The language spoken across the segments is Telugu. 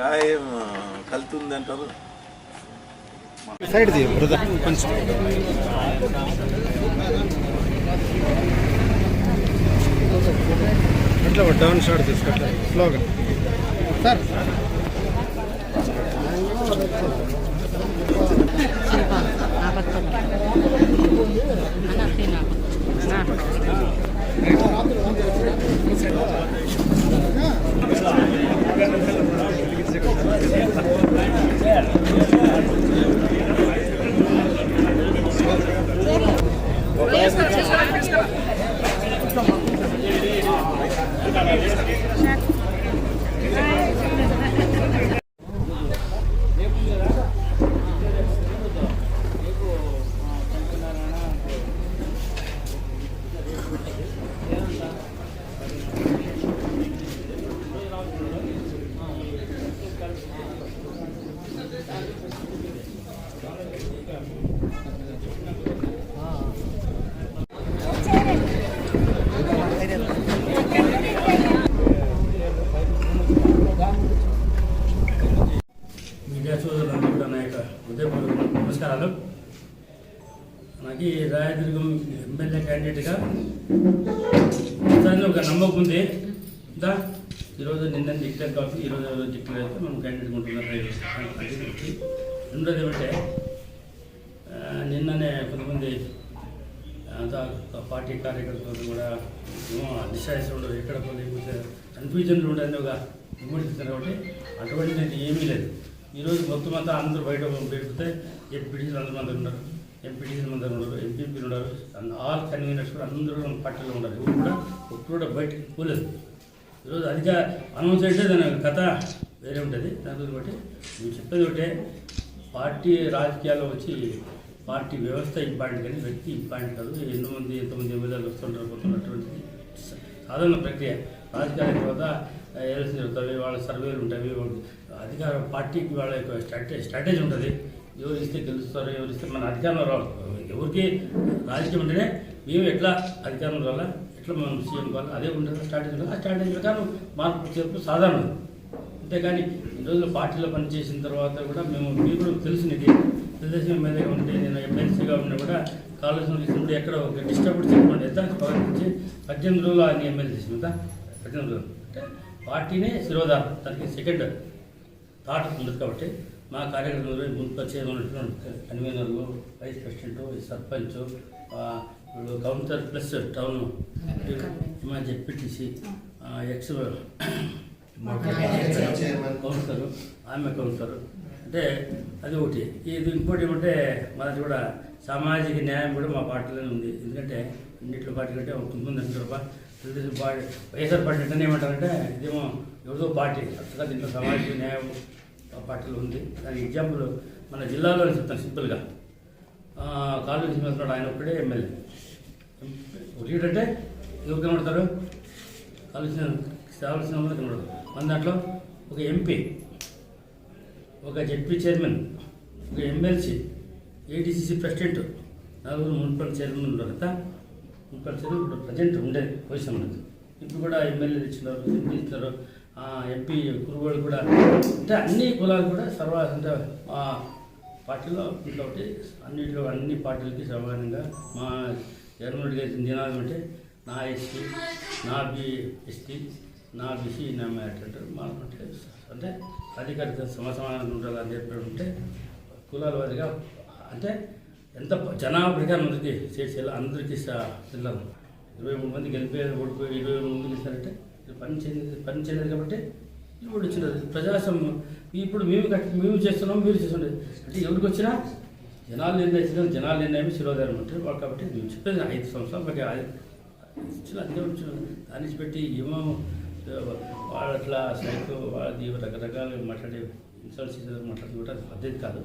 ఏం కలుతుంది అంటారు సైడ్ బ్రదర్ కొంచెం అట్లా డౌన్ షాట్ తీసుకుంటా స్లోగా సార్ మీడియా సోదరులందరూ కూడా నా యొక్క హృదయపూర్వక నమస్కారాలు. నాకు ఈ రాయదుర్గం ఎమ్మెల్యే క్యాండిడేట్గా ప్రస్తుతానికి ఒక నమ్మకం ఉంది ఇంకా ఈరోజు నిన్న డిక్లేర్ కాఫీ ఈరోజు డిక్లేర్ అయితే మనం క్యాండిడేట్ ఉంటున్నాం రెండోది ఏమంటే నిన్ననే కొంతమంది అంతా పార్టీ కార్యకర్తలు కూడా ఏమో ఉండదు ఎక్కడ పోతే కన్ఫ్యూజన్లు ఉండని ఒక విమర్శిస్తారు కాబట్టి అటువంటిది ఏమీ లేదు. ఈరోజు మొత్తం అంతా అందరూ బయట పెడితే ఎంపీటీసీ అందరూ మంది ఉన్నారు ఎంపీటీసీ మంది ఉన్నారు ఎంపీపీలు ఉన్నారు ఆల్ కన్వీనర్స్ కూడా అందరూ పార్టీలో ఉన్నారు. ఎవరు కూడా ఒక్కరు కూడా బయటకు పోలేదు. ఈరోజు అధిక అనౌన్స్ అయితే దాని కథ వేరే ఉంటుంది. దాని గురించి బట్టి మేము చెప్పేది ఒకటే. పార్టీ రాజకీయాల్లో వచ్చి పార్టీ వ్యవస్థ ఇంపార్టెంట్ కానీ వ్యక్తి ఇంపార్టెంట్ కాదు. ఎన్నో మంది ఎంతమంది ఎమ్మెల్యేలు వస్తుంటారు పోతున్నటువంటిది సాధారణ ప్రక్రియ. రాజకీయాల తర్వాత ఏఎల్సీ ఉంటుంది వాళ్ళ సర్వేలు ఉంటాయి అధికార పార్టీకి వాళ్ళ యొక్క స్ట్రాటజీ స్ట్రాటజీ ఉంటుంది. ఎవరు ఇస్తే గెలుస్తారు ఎవరు ఇస్తే మన అధికారంలో రావాలి. ఎవరికి రాజకీయం ఉంటేనే మేము ఎట్లా అధికారంలో రావాలా ఎట్లా మనం సీఎం కావాలి అదే ఉంటుంది స్ట్రాటజీ ఉంటుంది ఆ స్ట్రాటజీ ప్రకారం మార్పు చేర్పు సాధారణం. అంతేగాని ఈ రోజుల్లో పార్టీలో పనిచేసిన తర్వాత కూడా మేము మీకు కూడా తెలిసినది. తెలుగుదేశం ఎమ్మెల్యేగా ఉంటే నేను ఎమ్మెల్సీగా ఉన్నా కూడా కాలేజీలో ఇచ్చినప్పుడు ఎక్కడ ఒక డిస్టర్బ్ చెప్పండి ఎంత పద్దెనిమిది రోజులు ఆయన ఎమ్మెల్యే చేసిన పద్దెనిమిది రోజులు. అంటే పార్టీనే శిరోధారం. దానికి సెకండ్ థాట్ ఉండదు కాబట్టి మా కార్యకర్తలు ముందుకు వచ్చే కన్వీనర్లు వైస్ ప్రెసిడెంట్ సర్పంచ్ ఆ, ఇప్పుడు కౌన్సిలర్ ప్లస్ టౌన్ మా జెడ్పీటీసీ ఎక్స్ కౌన్సిలర్ ఆమె కౌన్సిలర్ అంటే అది ఒకటి. ఇది ఇంకోటి ఏమంటే మనది కూడా సామాజిక న్యాయం కూడా మా పార్టీలోనే ఉంది. ఎందుకంటే అన్నింటిలో పార్టీ కంటే ఒక ముందు అంటారు తెలుగుదేశం పార్టీ వైఎస్ఆర్ పార్టీ అంటే ఏమంటారంటే ఇదేమో ఎవరిదో పార్టీ. అసలు దీంట్లో సమాజ న్యాయం పార్టీలు పార్టీలో ఉంది. దానికి ఎగ్జాంపుల్ మన జిల్లాలో చెప్తాను సింపుల్గా. కాలేజీ సింహాసనాడు ఆయన ఒక్కడే ఎమ్మెల్యే. ఒకటి అంటే ఎవరు కనబడతారు? కావాల్సిన కావాల్సిన వాళ్ళు కనబడతారు మన దాంట్లో ఒక ఎంపీ ఒక జెడ్పీ చైర్మన్ ఒక ఎమ్మెల్సీ ఏడీసీసీ ప్రెసిడెంట్ నలుగురు మున్సిపల్ చైర్మన్ ఉన్నారు ఇక్కడ చదువు ఇప్పుడు ప్రజెంట్ ఉండేది పొజిషన్ ఉన్నది ఇప్పుడు కూడా ఎమ్మెల్యేలు ఇచ్చినారు ఎంపీ ఇచ్చినారు ఎంపీ కురుగోళ్ళు కూడా అంటే అన్ని కులాలు కూడా సర్వ అంటే మా పార్టీలో కాబట్టి అన్నింటిలో అన్ని పార్టీలకి సమానంగా మా జగన్మోహన్ గారి నినాదం అంటే నా ఎస్టీ నా బి ఎస్టీ నా బీసీ నా అంటారు మాకుంటే అంటే అధికారిక సమసమానంగా ఉండాలని చెప్పి ఉంటే కులాల వారిగా అంటే ఎంత జనాభా అందరికీ చేసేలా అందరికీ పిల్లలు. ఇరవై మూడు మంది గెలిపోయారు ఓడిపోయి ఇరవై మూడు మంది గెలిచారంటే ఇది పని చేయలేదు పని చేయలేదు కాబట్టి ఇప్పుడు వచ్చినది ప్రజాస్వామ్యం. ఇప్పుడు మేము కట్టి మేము చేస్తున్నాం మీరు చేస్తుండే అంటే ఎవరికి వచ్చినా జనాలు నిర్ణయించడం జనాలు నిర్ణయం శిరోధారం అంటే వాళ్ళు కాబట్టి మేము చెప్పేది ఐదు సంవత్సరాలు బట్టి ఇచ్చిన అదే వచ్చిన పెట్టి ఏమో వాళ్ళు అట్లా సైకో వాళ్ళది రకరకాలు మాట్లాడే ఇన్సల్ట్స్ మాట్లాడి కూడా అది పద్ధతి కాదు.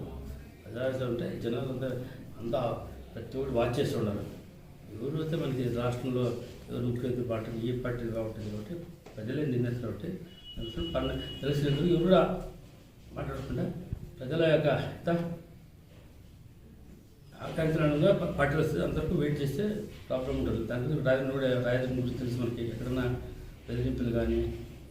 ప్రజాస్వామ్యం అంటే జనాలు అంతా ప్రతి ఒక్కటి వాచ్ చేస్తూ ఉన్నారు. ఎవరు అయితే మనకి రాష్ట్రంలో ఎవరు ముఖ్యమంత్రి పార్టీ ఏ పార్టీ కాబట్టి కాబట్టి ప్రజలే నిర్ణయిస్తారు కాబట్టి తెలుసు పన్న ఎవరు కూడా మాట్లాడకుండా ప్రజల యొక్క హిత ఆకాంక్షణంగా పార్టీలు వస్తే అందరికీ వెయిట్ చేస్తే ప్రాబ్లం ఉండదు. దాని గురించి రాజధాని కూడా రాజధాని గురించి తెలుసు మనకి. ఎక్కడన్నా బెదిరింపులు కానీ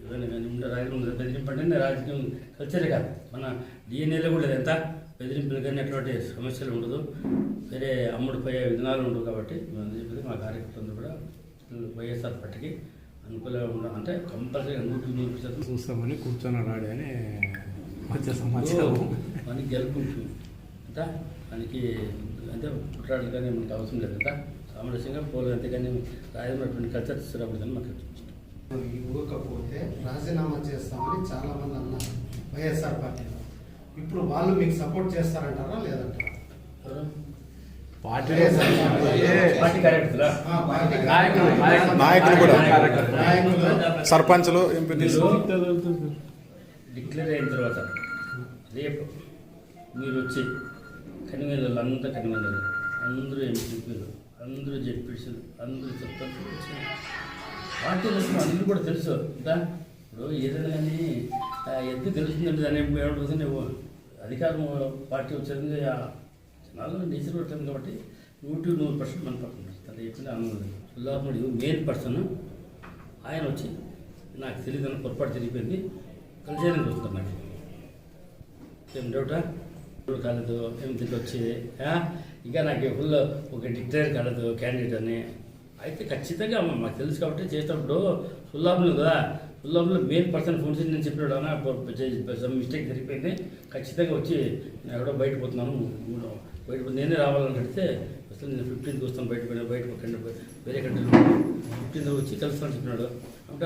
ఏమైనా కానీ అంటే రాజకీయం బెదిరింపు అంటే రాజకీయం కల్చరే కాదు. మన డిఎన్ఏలో కూడా లేదు. ఎంత? బెదిరింపులు కానీ అటువంటి సమస్యలు ఉండదు. వేరే అమ్ముడుపోయే విధానాలు ఉండవు కాబట్టి మా కార్యకర్తలు కూడా వైఎస్ఆర్ పార్టీకి అనుకూలంగా ఉండాలి. అంటే కంపల్సరీగా నూటికి నూరు శాతం చూస్తామని కూర్చున్నాడు ఆడే అని వచ్చే సమాచారం. మనకి గెలుపుంటుంది అంత మనకి అంటే పుట్టాడు కానీ మనకు అవసరం లేదు. అంత సామరస్యంగా పోలు అంతేగాని రాయమైనటువంటి కల్చర్ కానీ మాకు ఇవ్వకపోతే రాజీనామా చేస్తామని చాలా మంది అన్నారు వైఎస్ఆర్ పార్టీలో. ఇప్పుడు వాళ్ళు మీకు సపోర్ట్ చేస్తారంటారా లేదంటారా? నాయకులు, కూడా. సర్పంచ్లు ఎంపీటీసీ డిక్లేర్ అయిన తర్వాత రేపు మీరు వచ్చి కనివేలు అంతా కనివేలు. అందరూ ఎంపీలు అందరూ జెడ్పీసీలు అందరూ చెప్తారు. పార్టీ తెలుసు అందరూ కూడా తెలుసు. ఇంకా ఇప్పుడు ఏదైనా కానీ ఆ, తెలుస్తుందంటే దాని ఏమంటుంది అధికారం పార్టీ వచ్చేది జనాలు నేచర్ పెట్టాను కాబట్టి నూటి నూరు పర్సెంట్ మన పక్కన తను చెప్పింది ఆనందం మెయిన్ పర్సన్ ఆయన వచ్చి నాకు తెలియదు అని పొరపాటు జరిగిపోయింది. కలిసేయడానికి వస్తుంది నాకు. ఏం డౌటా ఇప్పుడు కాలేదు ఏం దీంట్లో ఇంకా నాకు ఫుల్ ఒక డిక్టేర్ కాలేదు క్యాండిడేట్ అని. అయితే ఖచ్చితంగా అమ్మ మాకు తెలుసు కాబట్టి చేసేటప్పుడు సుల్లాభులు కదా. సుల్లాభులు మెయిన్ పర్సన్ ఫోన్ చేసి నేను చెప్పినాడు అన్న మిస్టేక్ జరిగిపోయింది. ఖచ్చితంగా వచ్చి నేను ఎక్కడో బయట పోతున్నాను బయట నేనే రావాలని అడిగితే అసలు నేను ఫిఫ్టీన్త్కి వస్తాను బయట పోయినా బయట వేరే కంట్రీలో ఫిఫ్టీన్త్ వచ్చి కలుస్తాను చెప్పినాడు. అంటే